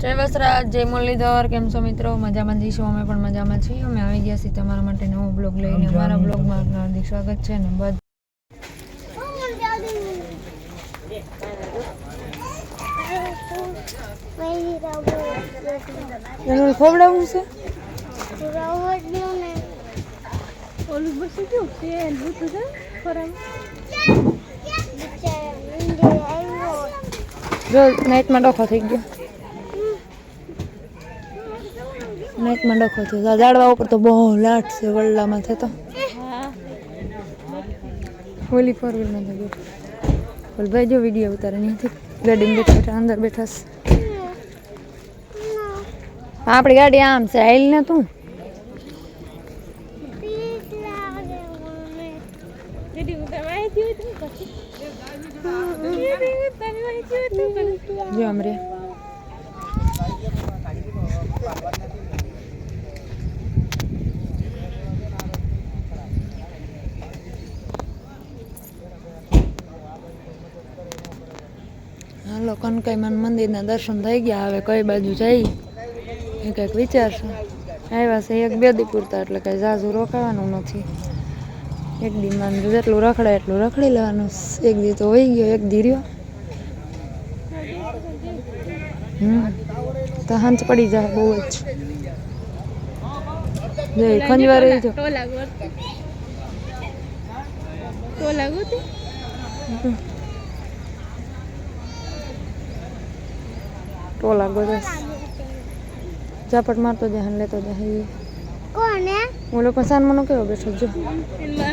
જય વસરાજ જય મુરલીધર કેમ છો મિત્રો? મજામાં જઈશું અમે પણ મજામાં છીએ. અમે આવી ગયા છીએ તમારા માટે નવો બ્લોગ લઈને. અમારા બ્લોગમાં હાર્દિક સ્વાગત છે ને બધ એનું છે? જો નાઇટમાં ડોખો થઈ ગયો. નાઇટમાં ડખો થયો ઝાડવા ઉપર તો બહુ લાટ છે વડલામાં થતો ઓલી ફોર વ્હીલમાં તો બેઠો ઓલ ભાઈ જો વીડિયો ઉતારે ત્યાંથી ગાડીમાં બેઠા બેઠા, અંદર બેઠા આપણી ગાડી આમ છે હાઈલ ને તું. જો અમરે હાલો કનકાઈમાન મંદિરના દર્શન થઈ ગયા હવે કઈ બાજુ જઈ? એ કંઈક વિચારશે. આવ્યા છે એક બે દી પૂરતા એટલે કંઈ ઝાઝુ રોકાવાનું નથી. એક દી માન જેટલું રખડાય એટલું રખડી લેવાનું. એક દી તો વહી ગયો એક દી રહ્યો. હમ તો હાંચ પડી જાય બહુ જ. જય ખંજવા રહી જો. ટોલા ગોદસ ઝાપટ મારતો જાય લેતો જાય. કોને? હું લોકો સાનમાનો કેવો બેઠો જો એ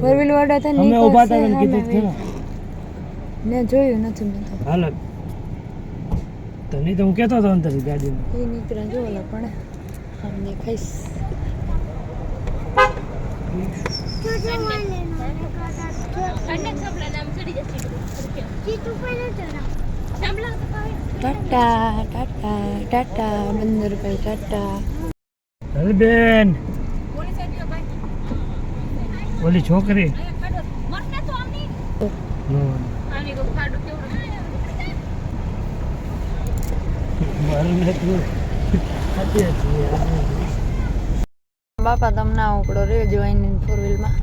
ફોર વ્હીલ વાળા હતા ને જોયું નથી મેં તો તો નહીં તો હું કહેતો હતો અંદર ગાડીમાં એ નીકળ્યા જો ઓલા પણ. અમને ખાઈશ ટાટા ટાટા ટાટા બંદરભાઈ ટાટા. ચાલ બેન! ઓલી છોકરી હમ. મારું નથી. સાચી વાત છે. બાપા, તમને ઉકળો રે જોઈને ફોર વ્હીલમાં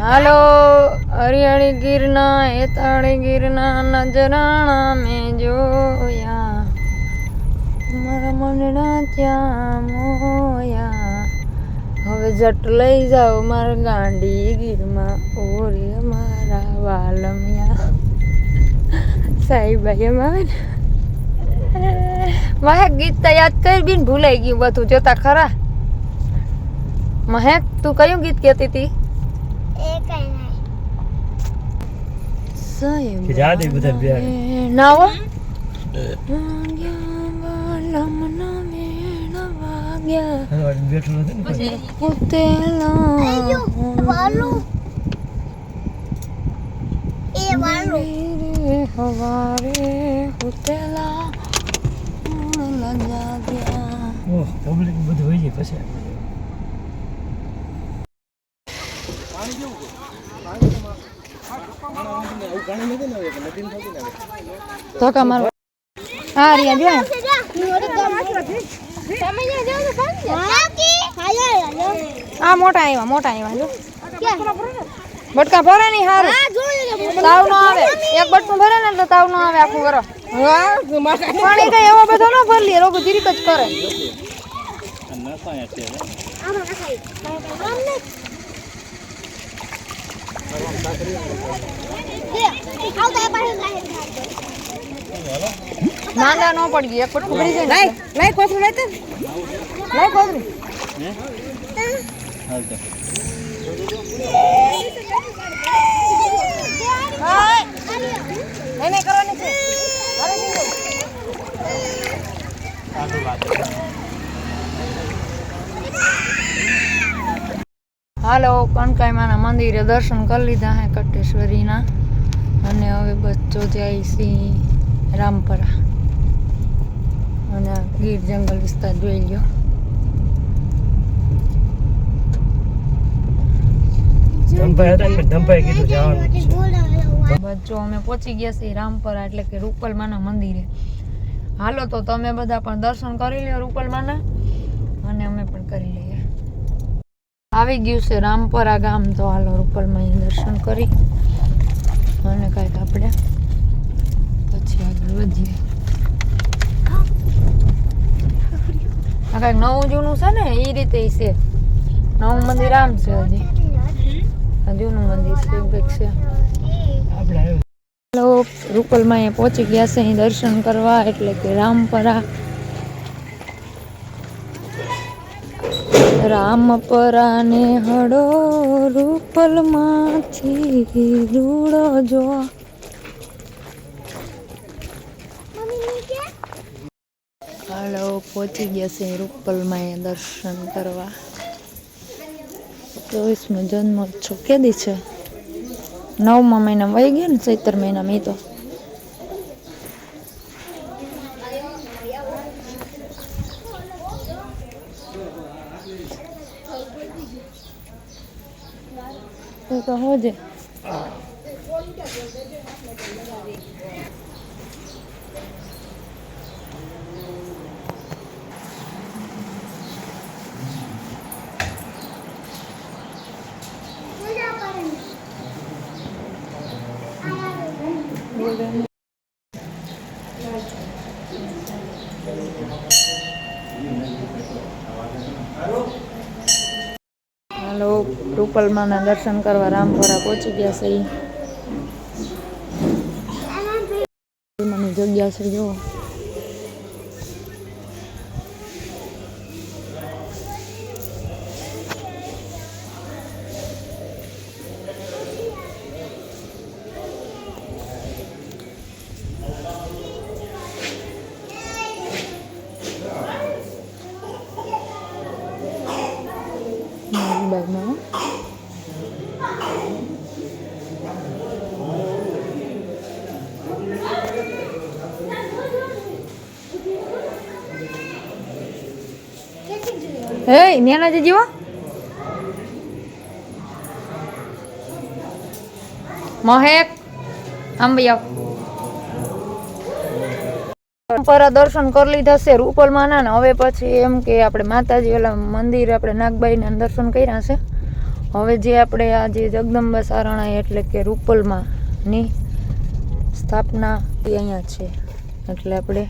હાલો હરિયાળી ગીરના, હેતાળી ગીરના, નજરાણા મેં જોયા. મારા મનડા ત્યાં મોયા. હવે જટ લઈ જાઓ મારા ગાંડી ગીરમાં. ઓરે મારા વાલમિયા. સાહેબાઈ એમ આવે ને મહેક ગીત તો યાદ કરી બી ભૂલાઈ ગયું બધું જોતા ખરા? મહેક તું કયું ગીત કહેતી હતી એ કઈ નહીં સાહેબ જા દે બધા બે ના હો? હાલો, બેઠો નથી ને વાલું. એ વાલું હવારે ઉતેલા ઓહ પબ્લિક બધું હોય હા મોટા આવ્યા મોટા આવ્યા જો બટકા ભરે નહીં હારું તાવ નો આવે એક બટકું ભરે ને એટલે તાવ નો આવે આખું વરો પણ એ કઈ એવો બધો ન ભર લે રોગ ધીરીક જ કરે. માંદા ન પડી ગઈ એક પટકું ભરી જાય લાઈ લાઈ કોથળી લાઈ લાઈ કોથળી હાલ તો હાલો કનકાઈમાના મંદિરે દર્શન કરી લીધા હે કટેશ્વરીના. અને હવે બચ્ચો જાય છે રામપરા. અને ગીર જંગલ વિસ્તાર જોઈ છે. બચ્ચો અમે પહોંચી ગયા છીએ રામપરા એટલે કે રૂપલમાના મંદિરે. હાલો, તો તમે બધા પણ દર્શન કરી લ્યો રૂપલમાના. અને અમે પણ કરી લઈએ. આવી ગયું છે રામપરા ગામ, તો હાલો રૂપલમાં દર્શન કરી. અને કાંઈક આપણે પછી આગળ વધીએ. આ કાંઈક નવું જૂનું છે ને એ રીતે છે. નવું મંદિર આમ છે હજી. જૂનું મંદિર છે, એવું કંઈક છે. આપણે રૂપલમાં અહીંયા પહોંચી ગયા છે. અહીં દર્શન કરવા, એટલે કે રામપરા. રામપરા ને હડો રૂપલમાંથી રૂડો જો. હાલો પહોંચી ગયા છે રૂપલમાં અહીંયા દર્શન કરવા. ચોવીસમો જન્મ છો. કેદી છે? નવમા મહિના વહી ગયા ને ચૈતર મહિનામાં એ તો. તો હોજે હાલો રૂપલમાના દર્શન કરવા રામપરા પહોંચી ગયા છે. ઈ મને જગ્યા છે જો મારી ન્યાના જે જીવો? મહેક ભાઈ પરંપરા દર્શન કરી લીધા છે રૂપલમાના ને હવે પછી એમ કે આપણે માતાજી, ઓલા મંદિર આપણે નાગબાઈના દર્શન કર્યા છે. હવે જે આપણે આ જે જગદંબા સારણા એટલે કે રૂપલમાંની સ્થાપના એ અહીંયા છે. એટલે આપણે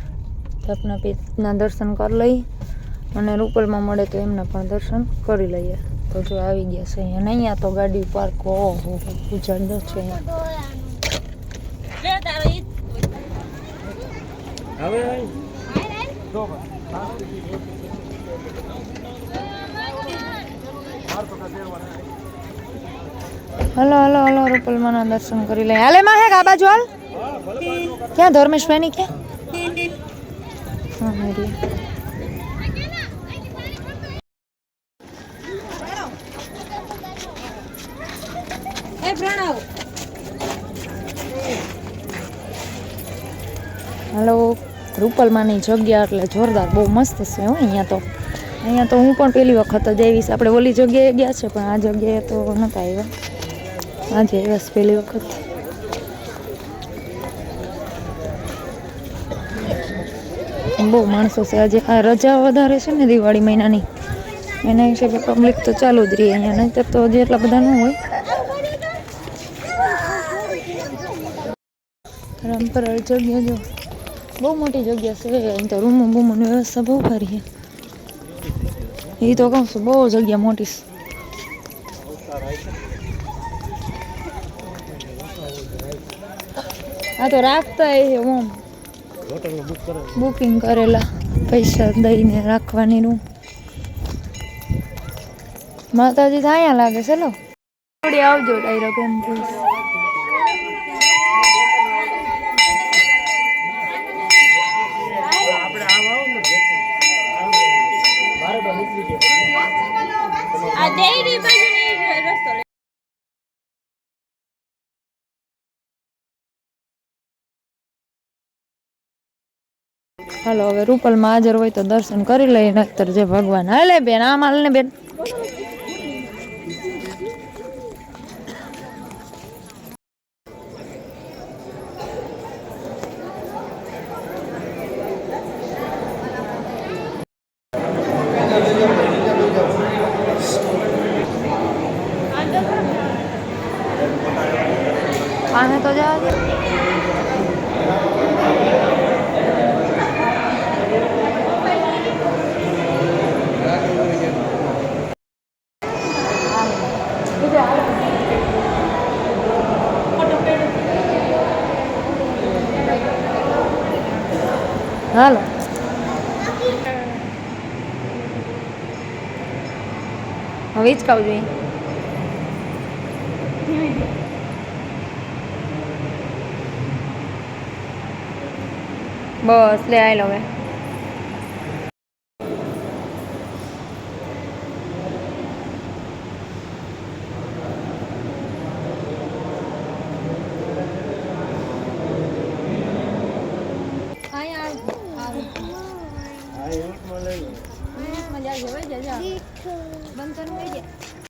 સ્થાપના પીઠના દર્શન કરી લઈ અને રૂપલમાં મળે તો એમને પણ દર્શન કરી લઈએ. તો જો આવી ગયા છે અહીંયા. નહીં અહીંયા તો ગાડી પાર્ક ઓહો ઉજાડો છે. હલો હલો હલો રૂપલમાના દર્શન કરી લઈએ. હાલે માં હે આ બાજુ હાલ? ક્યાં ધર્મેશભાઈ ની ક્યાં? હા મેરી હલો રૂપલમાની જગ્યા એટલે જોરદાર, બહુ મસ્ત છે હો અહીંયા તો. અહીંયા તો હું પણ પહેલી વખત જ આવીશ. આપણે ઓલી જગ્યાએ ગયા છે, પણ આ જગ્યાએ તો નહોતા આવ્યા. આજે આવ્યા છે પહેલી વખત. બહુ માણસો છે. આજે આ રજા વધારે છે ને દિવાળી મહિનાની, એના હિસાબે પબ્લિક તો ચાલુ જ રહી અહીંયા. નહીંતર તો હજી એટલા બધા ન હોય. પરંપરા જગ્યા જો. બહુ મોટી જગ્યા છે, અહીં તો રૂમ બૂમોની વ્યવસ્થા બહુ સારી છે. એ તો કહું છું, બહુ જગ્યા મોટી છે. આ તો રાખતા એ ઓમ. કરો બુકિંગ કરેલા, પૈસા દઈને રાખવાની રૂમ માતાજી તો અહીંયા લાગે છે લો આવજો ડાયરો કેમ હાલો, હવે રૂપલમાં હાજર હોય તો દર્શન કરી લઈએ, નહીતર જે ભગવાન હાલે બેન, આમ હાલ ને બેન. આને તો જવા દે. હાલો. હવે જ ખાવું જોઈએ. બસ લે આવી લો હવે.